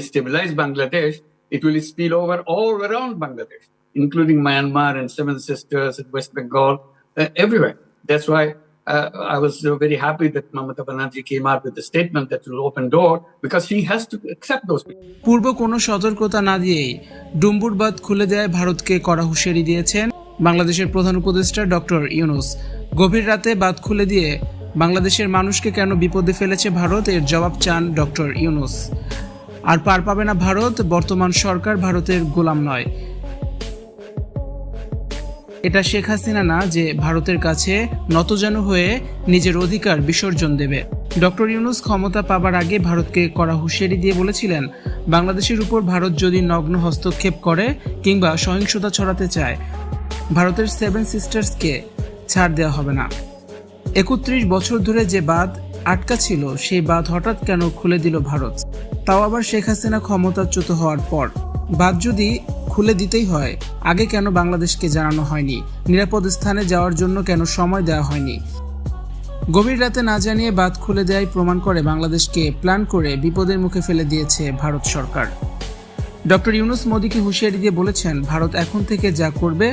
stabilize Bangladesh, it will spill over all around Bangladesh, including Myanmar and Seven Sisters and West Bengal, uh, everywhere. That's why uh, I was uh, very happy that Mamata Banerjee came out with the statement that will open door because he has to accept those people. পূর্ব কোনো সতর্কতা না দিয়েই ডুম্বুরবাদ খুলে দেয় ভারতকে কড়া হুঁশিয়ারি দিয়েছেন বাংলাদেশের প্রধান উপদেষ্টা ডক্টর ইউনুস গভীর রাতে বাদ খুলে দিয়ে বাংলাদেশের মানুষকে কেন বিপদে ফেলেছে ভারত এর জবাব চান ডক্টর ইউনুস আর পার পাবে না ভারত, বর্তমান সরকার ভারতের গোলাম নয়। এটা শেখ হাসিনা না যে ভারতের কাছে নতজানু হয়ে নিজের অধিকার বিসর্জন দেবে। ডক্টর ইউনুস ক্ষমতা পাবার আগে ভারতকে কড়া হুঁশিয়ারি দিয়ে বলেছিলেন, বাংলাদেশের উপর ভারত যদি নগ্ন হস্তক্ষেপ করে কিংবা সহিংসতা ছড়াতে চায়, ভারতের সেভেন সিস্টার্সকে ছাড় দেওয়া হবে না। একত্রিশ বছর ধরে যে বাঁধ আটকা ছিল, সেই বাঁধ হঠাৎ কেন খুলে দিল ভারত? তাও আবার শেখ হাসিনা ক্ষমতাচ্যুত হওয়ার পর। বাদ যদি খুলে দিতেই হয়, আগে কেন বাংলাদেশকে জানানো হয়নি? নিরাপদ স্থানে যাওয়ার জন্য কেন সময় দেওয়া হয়নি? গভীর রাতে না জানিয়ে বাদ খুলে দেয় প্রমাণ করে বাংলাদেশকে প্ল্যান করে বিপদের মুখে ফেলে দিয়েছে ভারত সরকার। ডক্টর ইউনুস মোদীকে হুঁশিয়ারি দিয়ে বলেছেন, ভারত এখন থেকে যা করবে,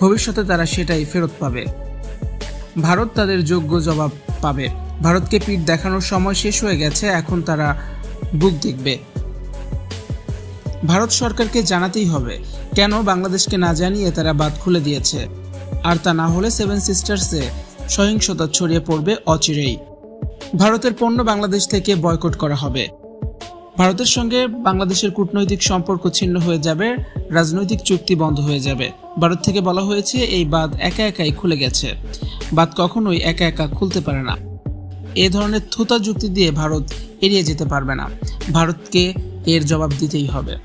ভবিষ্যতে তারা সেটাই ফেরত পাবে। ভারত তাদের যোগ্য জবাব পাবে। ভারতকে পিঠ দেখানোর সময় শেষ হয়ে গেছে, এখন তারা বুক দেখবে। ভারত সরকারকে জানাতেই হবে, কেন বাংলাদেশকে না জানিয়ে তারা বাদ খুলে দিয়েছে। আর তা না হলে সেভেন সিস্টার্সে সহিংসতা ছড়িয়ে পড়বে অচিরেই। ভারতের পণ্য বাংলাদেশ থেকে বয়কট করা হবে। ভারতের সঙ্গে বাংলাদেশের কূটনৈতিক সম্পর্ক ছিন্ন হয়ে যাবে, রাজনৈতিক চুক্তি বন্ধ হয়ে যাবে। ভারত থেকে বলা হয়েছে, এই বাঁধ একা একাই খুলে গেছে। বাদ কখনোই একা একা খুলতে পারে না। এ ধরনের থুতা যুক্তি দিয়ে ভারত এড়িয়ে যেতে পারবে না। ভারতকে এর জবাব দিতেই হবে।